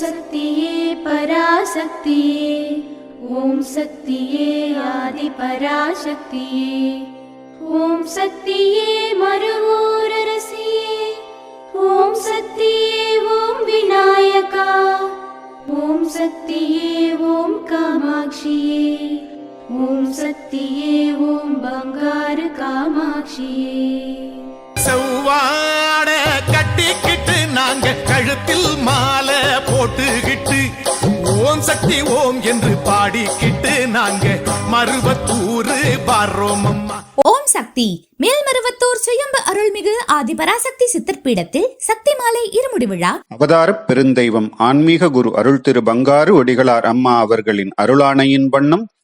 शक्तिये पराशक्तिये। ॐ शक्तिये आदिपराशक्तिये। ॐ शक्तिये मरुवोररसिये ॐ शक्तिये ॐ विना போட்டுக்கிட்டு ஓம் சக்தி ஓம் என்று பாடிக்கிட்டு நாங்க மருவத்தூரு வர்றோம் ஓம் சக்தி மேல்மருவத்தூர் சுயம்பு அருள்மிகு ஆதிபராசக்தி சித்தர் பீடத்தில் சக்தி மாலை இருமுடி விழா. அவதாரப் பெருந்தெய்வம் ஆன்மீக குரு அருள் திரு பங்காரு ஒடிகளார் அம்மா அவர்களின் அருளாணையின் வண்ணம்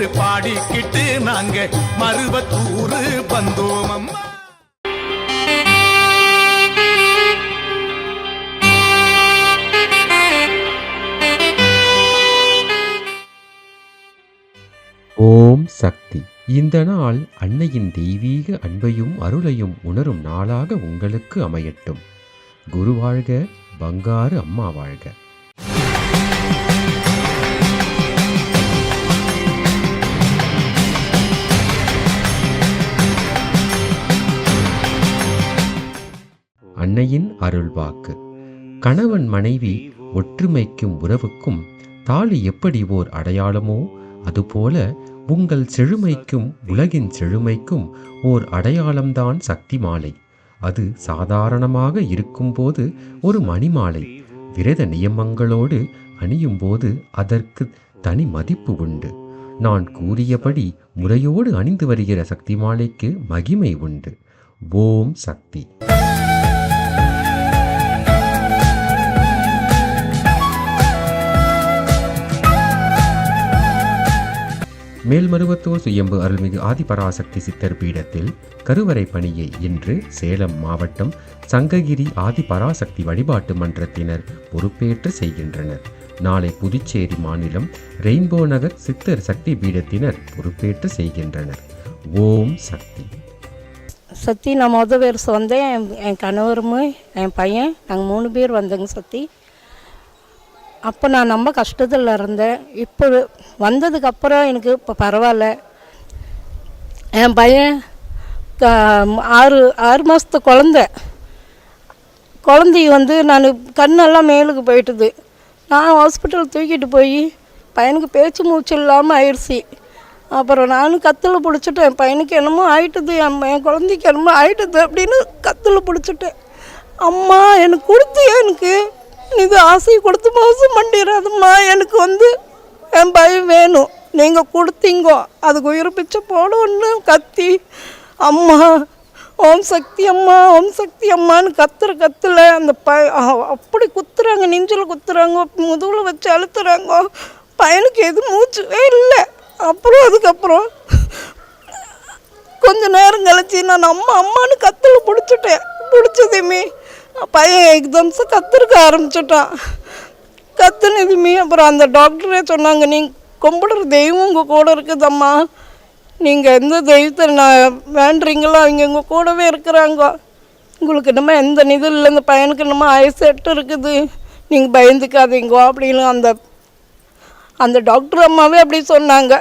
ஓம் என்று பாடிக்கிட்டு நாங்க மருவத்தூரு வந்தோம் அம்மா. ஓம் சக்தி. இந்த நாள் அன்னையின் தெய்வீக அன்பையும் அருளையும் உணரும் நாளாக உங்களுக்கு அமையட்டும். குரு வாழ்க பங்காரு அம்மா வாழ்க. அன்னையின் அருள்வாக்கு. கணவன் மனைவி ஒற்றுமைக்கும் உறவுக்கும் தாலி எப்படி ஓர் அடையாளமோ அதுபோல உங்கள் செழுமைக்கும் உலகின் செழுமைக்கும் ஓர் அடையாளம்தான் சக்தி மாலை. அது சாதாரணமாக இருக்கும்போது ஒரு மணிமாலை. விரத நியமங்களோடு அணியும்போது அதற்கு தனி மதிப்பு உண்டு. நான் கூறியபடி முறையோடு அணிந்து வருகிற சக்தி மாலைக்கு மகிமை உண்டு. ஓம் சக்தி. மேல்மருவத்தூர் சுயம்பு அருள்மிகு ஆதிபராசக்தி சித்தர் பீடத்தில் கருவறை பணியை இன்று சேலம் மாவட்டம் சங்ககிரி ஆதிபராசக்தி வழிபாட்டு மன்றத்தினர் பொறுப்பேற்று செய்கின்றனர். நாளை புதுச்சேரி மாநிலம் ரெயின்போ நகர் சித்தர் சக்தி பீடத்தினர் பொறுப்பேற்று செய்கின்றனர். ஓம் சக்தி. சக்தி நான் முத பேர் வந்தேன் என் என் கணவரும் என் பையன் நாங்கள் மூணு பேர் வந்தோங்க சக்தி. அப்போ நான் ரொம்ப கஷ்டத்தில் இருந்தேன். இப்போ வந்ததுக்கப்புறம் எனக்கு இப்போ பரவாயில்ல. என் பையன் ஆறு ஆறு மாதத்து குழந்த. குழந்தைய வந்து நான் கண்ணெல்லாம் மேலுக்கு போயிட்டுது. நான் ஹாஸ்பிட்டல் தூக்கிட்டு போய் பையனுக்கு பேச்சு மூச்சு இல்லாமல் ஆயிடுச்சு. அப்புறம் நானும் கத்தில் பிடிச்சிட்டேன். என் பையனுக்கு என்னமோ ஆயிட்டுது என் என் குழந்தைக்கு என்னமோ ஆயிட்டுது அப்படின்னு கத்தில் பிடிச்சிட்டேன். அம்மா எனக்கு கொடுத்து எனக்கு? இது ஆசை கொடுத்து மோசம் பண்ணிடாதம்மா எனக்கு வந்து என் பயம் வேணும். நீங்கள் கொடுத்தீங்கோ. அதுக்கு உயிர் பிச்சை போடணும்னு கத்தி. அம்மா ஓம் சக்தி அம்மா ஓம் சக்தி அம்மான்னு கத்துற கத்துல அந்த ப அப்படி குத்துறாங்க நெஞ்சில் குத்துறாங்க முதுகில் வச்சு அழுத்துறாங்க. பையனுக்கு எதுவும் மூச்சுவே இல்லை. அப்புறம் அதுக்கப்புறம் கொஞ்ச நேரம் கழிச்சு நான் அம்மா அம்மான்னு கத்தில் பிடிச்சிட்டேன். பிடிச்சதுமே பையன் எக்ஸாம்ஸை கத்துருக்க ஆரம்பிச்சிட்டான் கற்றுனதுமே அப்புறம் அந்த டாக்டரே சொன்னாங்க நீங்கள் கும்பிடுற தெய்வம் உங்கள் கூட இருக்குதம்மா நீங்கள் எந்த தெய்வத்தை நான் வேண்டுறீங்களோ அவங்க உங்கள் கூடவே இருக்கிறாங்க உங்களுக்கு என்னமோ எந்த நிதி இல்லை இந்த பையனுக்கு என்னமோ ஆயுசு எட்டு இருக்குது நீங்கள் பயந்துக்காதீங்கோ அப்படின்னு அந்த அந்த டாக்டர் அம்மாவே அப்படி சொன்னாங்க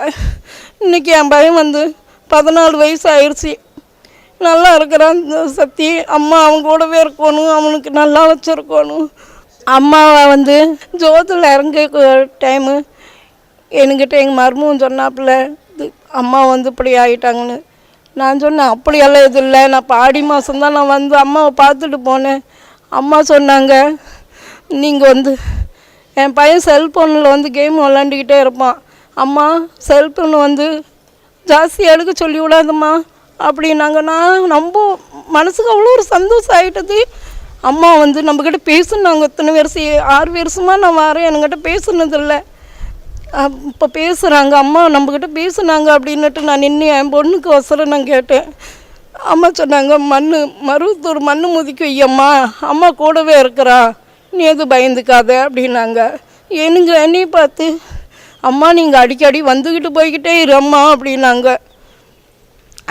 இன்றைக்கி என் பையன் வந்து பதினாலு வயசு ஆயிடுச்சு நல்லா இருக்கிறான் சக்தி. அம்மா அவன் கூடவே இருக்கணும் அவனுக்கு நல்லா வச்சுருக்கணும். அம்மாவை வந்து ஜோதில் இறங்க டைமு என்கிட்ட எங்கள் மருமகன் சொன்னாப்புல இது அம்மா வந்து இப்படி ஆகிட்டாங்கன்னு நான் சொன்னேன் அப்படியெல்லாம் இது இல்லை. நான் பாடி மாதம்தான் நான் வந்து அம்மாவை பார்த்துட்டு போனேன். அம்மா சொன்னாங்க நீங்கள் வந்து என் பையன் செல்ஃபோனில் வந்து கேம் விளாண்டுக்கிட்டே இருப்பான். அம்மா செல்ஃபோன் வந்து ஜாஸ்தி எடுக்க சொல்லி விடாதம்மா அப்படின்னாங்க. நான் நம்ம மனசுக்கு அவ்வளோ ஒரு சந்தோஷம் ஆகிட்டது அம்மா வந்து நம்மக்கிட்ட பேசுனாங்க. இத்தனை வருஷம் ஆறு வருஷமாக நான் வரேன். என்கிட்ட பேசுனதில்லை. இப்போ பேசுகிறாங்க அம்மா நம்மக்கிட்ட பேசுனாங்க அப்படின்னுட்டு நான் நின்று என் பொண்ணுக்கு அவசரம் நான் கேட்டேன். அம்மா சொன்னாங்க மண் மருவத்தூர் மண் முதிக்கு ஐயம்மா அம்மா கூடவே இருக்கிறா. நீ எதுவும் பயந்துக்காத அப்படின்னாங்க. என்னங்க என்னையும் பார்த்து? அம்மா நீங்கள் அடிக்கடி வந்துக்கிட்டு போய்கிட்டே இரு அம்மா அப்படின்னாங்க.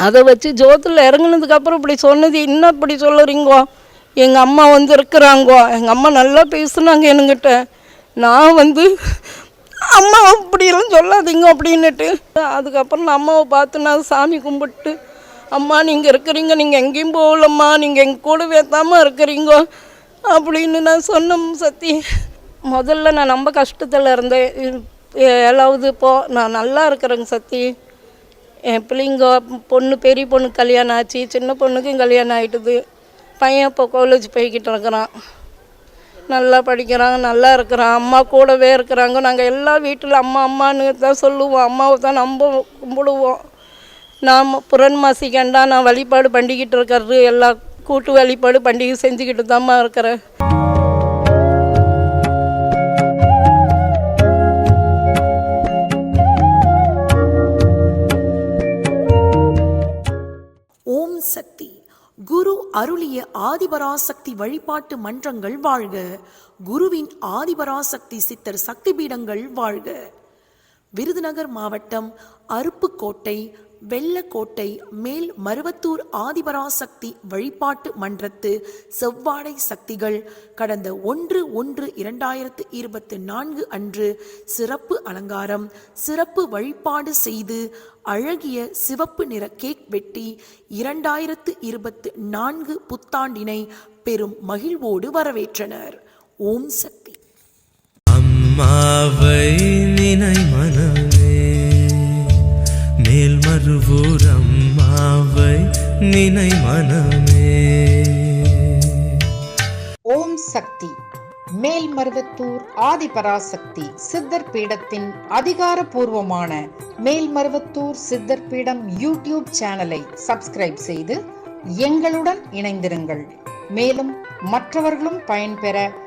அதை வச்சு ஜோத்தில் இறங்குனதுக்கப்புறம் இப்படி சொன்னது இன்னும் இப்படி சொல்லுறீங்கோ? எங்கள் அம்மா வந்து இருக்கிறாங்கோ? எங்கள் அம்மா நல்லா பேசுனாங்க என்கிட்ட. நான் வந்து அம்மா அப்படியெல்லாம் சொல்லாதீங்க அப்படின்னுட்டு. அதுக்கப்புறம் நான் அம்மாவை பார்த்து நான் சாமி கும்பிட்டு அம்மா நீங்கள் இருக்கிறீங்க நீங்கள் எங்கேயும் போகலம்மா நீங்கள் எங்கள் கூடவே தாம்மா இருக்கிறீங்க அப்படின்னு நான் சொன்னோம் சத்தி. முதல்ல நான் ரொம்ப கஷ்டத்தில் இருந்தேன். ஏழாவது இப்போது நான் நல்லா இருக்கிறேங்க சத்தி. என் பிள்ளைங்க பொண்ணு பெரிய பொண்ணு கல்யாணம் ஆச்சு சின்ன பொண்ணுக்கும் கல்யாணம் ஆகிட்டுது பையன் இப்போ காலேஜ் போய்கிட்டு இருக்கிறான். நல்லா படிக்கிறான் நல்லா இருக்கிறான். அம்மா கூடவே இருக்கிறாங்க. நாங்கள் எல்லா வீட்டில் அம்மா அம்மான்னு தான் சொல்லுவோம். அம்மாவை தான் நம்ப கும்பிடுவோம். நாம் புரன்மாசி கண்டா நான் வழிபாடு பண்ணிக்கிட்டு இருக்கிறது. எல்லா கூட்டு வழிபாடு பண்டிகை செஞ்சுக்கிட்டு தான்மா இருக்கிறேன். அருளிய ஆதிபராசக்தி வழிபாட்டு மன்றங்கள் வாழ்க. குருவின் ஆதிபராசக்தி சித்தர் சக்தி பீடங்கள் வாழ்க. விருதுநகர் மாவட்டம் அருப்புக்கோட்டை வெள்ளக்கோட்டை மேல் மருவத்தூர் ஆதிபராசக்தி வழிபாட்டு மன்றத்து செவ்வாடை சக்திகள் கடந்த ஒன்று ஒன்று இரண்டாயிரத்து இருபத்தி நான்கு அன்று சிறப்பு அலங்காரம் சிறப்பு வழிபாடு செய்து அழகிய சிவப்பு நிற கேக் வெட்டி இரண்டாயிரத்து இருபத்து நான்கு புத்தாண்டினை பெரும் மகிழ்வோடு வரவேற்றனர். ஓம் சக்தி. அம்மாவை நினை மனமே. மேல்மருவூர் அம்மாவை நினை மனமே. ஓம் சக்தி. மேல்மருவத்தூர் ஆதிபராசக்தி சித்தர் பீடத்தின் அதிகாரபூர்வமான மேல்மருவத்தூர் சித்தர் பீடம் யூடியூப் சேனலை சப்ஸ்கிரைப் செய்து எங்களுடன் இணைந்திருங்கள். மேலும் மற்றவர்களும் பயன்பெற